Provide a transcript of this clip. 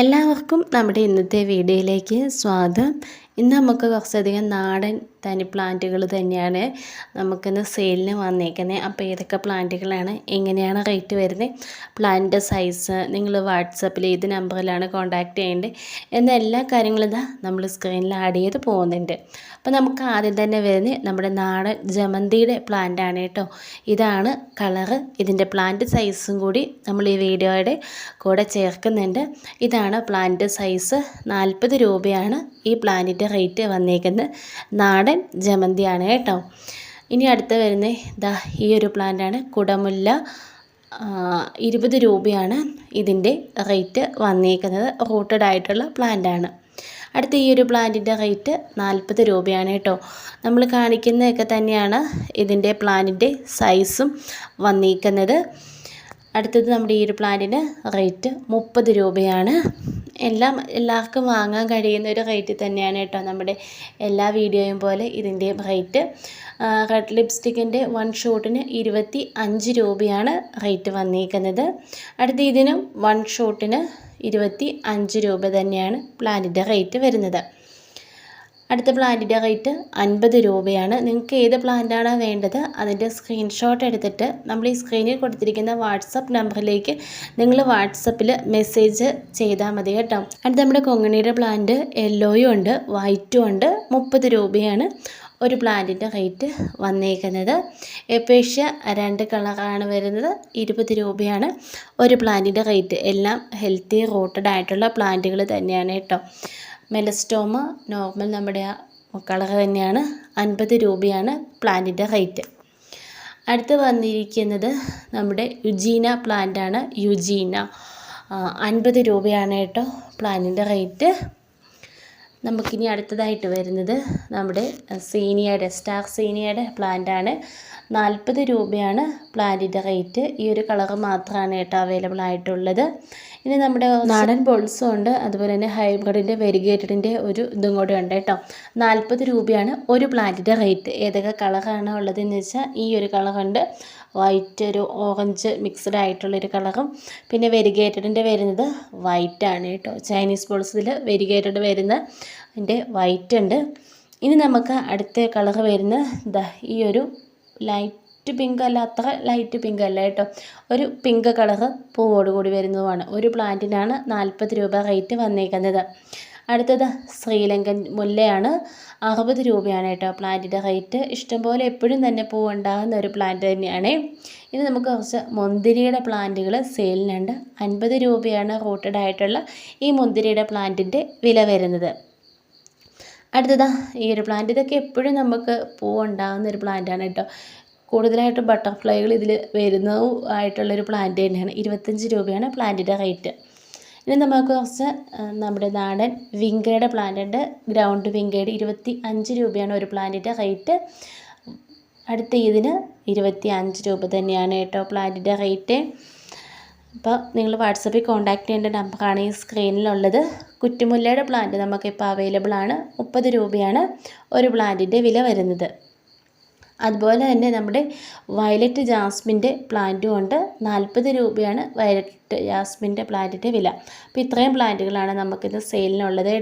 എല്ലാവർക്കും നമ്മുടെ ഇന്നത്തെ വീഡിയോയിലേക്ക് സ്വാഗതം. ഇന്ന് നമുക്ക് കുറച്ചധികം നാടൻ തനി പ്ലാന്റുകൾ തന്നെയാണ് നമുക്കിന്ന് സെയിലിന് വന്നേക്കുന്നത് അപ്പോൾ ഏതൊക്കെ പ്ലാന്റുകളാണ്? എങ്ങനെയാണ് റേറ്റ് വരുന്നത് പ്ലാന്റിന്റെ സൈസ് നിങ്ങൾ വാട്സപ്പിൽ ഏത് നമ്പറിലാണ് കോൺടാക്റ്റ് ചെയ്യേണ്ടത് എന്ന എല്ലാ കാര്യങ്ങളും ഇതാ നമ്മൾ സ്ക്രീനിൽ ആഡ് ചെയ്ത് പോകുന്നുണ്ട്. അപ്പോൾ നമുക്ക് ആദ്യം തന്നെ വരുന്നത് നമ്മുടെ നാടൻ ജമന്തിയുടെ പ്ലാന്റ് ആണ് കേട്ടോ. ഇതാണ് കളറ് ഇതിന്റെ പ്ലാന്റ് സൈസും കൂടി നമ്മൾ ഈ വീഡിയോയുടെ കൂടെ ചേർക്കുന്നുണ്ട്. ഇതാണ് പ്ലാന്റ് സൈസ് നാൽപ്പത് രൂപയാണ് ഈ പ്ലാന്റിന്റെ റേറ്റ് വന്നേക്കുന്നത് നാടൻ ജമന്തിയാണ് കേട്ടോ. ഇനി അടുത്ത വരുന്നത് ദാ ഈ ഒരു പ്ലാന്റാണ് കുടമുല്ല ഇരുപത് രൂപയാണ് ഇതിന്റെ റേറ്റ് വന്നേക്കുന്നത്. റൂട്ടഡ് ആയിട്ടുള്ള പ്ലാന്റാണ് അടുത്ത ഈ ഒരു പ്ലാന്റിന്റെ റേറ്റ് നാൽപ്പത് രൂപയാണ് കേട്ടോ. നമ്മൾ കാണിക്കുന്നതൊക്കെ തന്നെയാണ് ഇതിന്റെ പ്ലാന്റിന്റെ സൈസും വന്നിരിക്കുന്നത് അടുത്തത് നമ്മുടെ ഈ ഒരു പ്ലാന്റിന് റേറ്റ് മുപ്പത് രൂപയാണ്. എല്ലാം എല്ലാവർക്കും വാങ്ങാൻ കഴിയുന്ന ഒരു റേറ്റ് തന്നെയാണ് കേട്ടോ നമ്മുടെ എല്ലാ വീഡിയോയും പോലെ ഇതിന്റെയും റേറ്റ് റെഡ് ലിപ്സ്റ്റിക്കിന്റെ വൺ ഷോട്ടിന് ഇരുപത്തി അഞ്ച് രൂപയാണ് റേറ്റ് വന്നിരിക്കുന്നത് അടുത്ത ഇതിനും വൺ ഷോട്ടിന് ഇരുപത്തി അഞ്ച് രൂപ തന്നെയാണ് പ്ലാനിന്റെ റേറ്റ് വരുന്നത്. അടുത്ത പ്ലാന്റിന്റെ റേറ്റ് അൻപത് രൂപയാണ്. നിങ്ങൾക്ക് ഏത് പ്ലാന്റാണ് വേണ്ടത് അതിന്റെ സ്ക്രീൻഷോട്ട് എടുത്തിട്ട് നമ്മൾ ഈ സ്ക്രീനിൽ കൊടുത്തിരിക്കുന്ന വാട്സപ്പ് നമ്പറിലേക്ക് നിങ്ങൾ വാട്സപ്പിൽ മെസ്സേജ് ചെയ്താൽ മതി കേട്ടോ. അടുത്ത നമ്മുടെ കൊങ്ങണിയുടെ പ്ലാന്റ് യെല്ലോയും ഉണ്ട് വൈറ്റും ഉണ്ട്. മുപ്പത് രൂപയാണ് ഒരു പ്ലാന്റിന്റെ റേറ്റ് വന്നേക്കുന്നത്. എപ്പേഷ്യ രണ്ട് കളറാണ് വരുന്നത് ഇരുപത് രൂപയാണ് ഒരു പ്ലാന്റിന്റെ റേറ്റ്. എല്ലാം ഹെൽത്തി റോട്ടഡ് ആയിട്ടുള്ള പ്ലാന്റുകൾ തന്നെയാണ് കേട്ടോ. മെലസ്റ്റോമ നോർമൽ നമ്മുടെ കളർ തന്നെയാണ്. അൻപത് രൂപയാണ് പ്ലാന്റിന്റെ റേറ്റ്. അടുത്ത് വന്നിരിക്കുന്നത് നമ്മുടെ യുജീന പ്ലാന്റാണ്. യുജീന അൻപത് രൂപയാണ് കേട്ടോ പ്ലാന്റിന്റെ റേറ്റ്. നമുക്കിനി അടുത്തതായിട്ട് വരുന്നത് നമ്മുടെ സീനിയയുടെ സ്റ്റാർ സീനിയയുടെ പ്ലാന്റാണ്. നാൽപ്പത് രൂപയാണ് പ്ലാന്റിന്റെ റേറ്റ്. ഈ ഒരു കളർ മാത്രമാണ് കേട്ടോ അവൈലബിൾ ആയിട്ടുള്ളത്. ഇനി നമ്മുടെ നാടൻ ബോൾസും ഉണ്ട്. അതുപോലെ തന്നെ ഹൈബ്രിഡിന്റെ വെരിഗേറ്റഡിന്റെ ഒരു ഇതും കൂടെ ഉണ്ട് കേട്ടോ. നാൽപ്പത് രൂപയാണ് ഒരു പ്ലാന്റിന്റെ റേറ്റ്. ഏതൊക്കെ കളറാണ് ഉള്ളതെന്ന് വെച്ചാൽ ഈ ഒരു കളറുണ്ട്. വൈറ്റ് ഒരു ഓറഞ്ച് മിക്സ്ഡ് ആയിട്ടുള്ളൊരു കളറും. പിന്നെ വെരിഗേറ്റഡിന്റെ വരുന്നത് വൈറ്റാണ് കേട്ടോ. ചൈനീസ് ബോൾസിൽ വെരിഗേറ്റഡ് വരുന്ന അതിന്റെ വൈറ്റ് ഉണ്ട്. ഇനി നമുക്ക് അടുത്ത കളർ വരുന്ന ദ ഈ ഒരു ലൈറ്റ് പിങ്ക് അല്ല അത്ര ലൈറ്റ് പിങ്ക് അല്ല കേട്ടോ. ഒരു പിങ്ക് കളറ് പൂവോടുകൂടി വരുന്നതുമാണ്. ഒരു പ്ലാന്റിനാണ് നാൽപ്പത് രൂപ റേറ്റ് വന്നേക്കുന്നത്. അടുത്തത് ശ്രീലങ്കൻ മുല്ലയാണ്. അറുപത് രൂപയാണ് കേട്ടോ പ്ലാന്റിന്റെ റേറ്റ്. ഇഷ്ടംപോലെ എപ്പോഴും തന്നെ പൂവുണ്ടാകുന്ന ഒരു പ്ലാന്റ് തന്നെയാണ്. ഇനി നമുക്ക് കുറച്ച് മുന്തിരിയുടെ പ്ലാന്റുകൾ സെയിലിനുണ്ട്. അൻപത് രൂപയാണ് റൂട്ടഡ് ആയിട്ടുള്ള ഈ മുന്തിരിയുടെ പ്ലാന്റിന്റെ വില വരുന്നത്. അടുത്തതാ ഈ ഒരു പ്ലാന്റ് ഇതൊക്കെ എപ്പോഴും നമുക്ക് പൂവുണ്ടാകുന്ന ഒരു പ്ലാന്റാണ് കേട്ടോ. കൂടുതലായിട്ടും ബട്ടർഫ്ലൈകൾ ഇതിൽ വരുന്നതും ആയിട്ടുള്ളൊരു പ്ലാന്റ് തന്നെയാണ്. ഇരുപത്തഞ്ച് രൂപയാണ് പ്ലാന്റിന്റെ റേറ്റ് ഇനി നമുക്ക് കുറച്ച് നമ്മുടെ നാടൻ വിങ്കയുടെ പ്ലാന്റ് ഉണ്ട്. ഗ്രൗണ്ട് വിങ്കയുടെ ഇരുപത്തി അഞ്ച് രൂപയാണ് ഒരു പ്ലാന്റിന്റെ റേറ്റ് അടുത്ത ഇതിന് ഇരുപത്തി അഞ്ച് രൂപ തന്നെയാണ് കേട്ടോ പ്ലാന്റിന്റെ റേറ്റ് അപ്പോൾ നിങ്ങൾ വാട്സപ്പിൽ കോൺടാക്ട് ചെയ്യേണ്ട നമ്പറാണ് ഈ സ്ക്രീനിലുള്ളത്. കുറ്റുമുല്ലയുടെ പ്ലാന്റ് നമുക്കിപ്പോൾ അവൈലബിൾ ആണ്. മുപ്പത് രൂപയാണ് ഒരു പ്ലാന്റിന്റെ വില വരുന്നത്. അതുപോലെ തന്നെ നമ്മുടെ വയലറ്റ് ജാസ്മിന്റെ പ്ലാന്റും ഉണ്ട്. നാൽപ്പത് രൂപയാണ് വയലറ്റ് ജാസ്മിന്റെ പ്ലാന്റിന്റെ വില. അപ്പോൾ ഇത്രയും പ്ലാന്റുകളാണ് നമുക്കിത് സെയിലിനുള്ളത്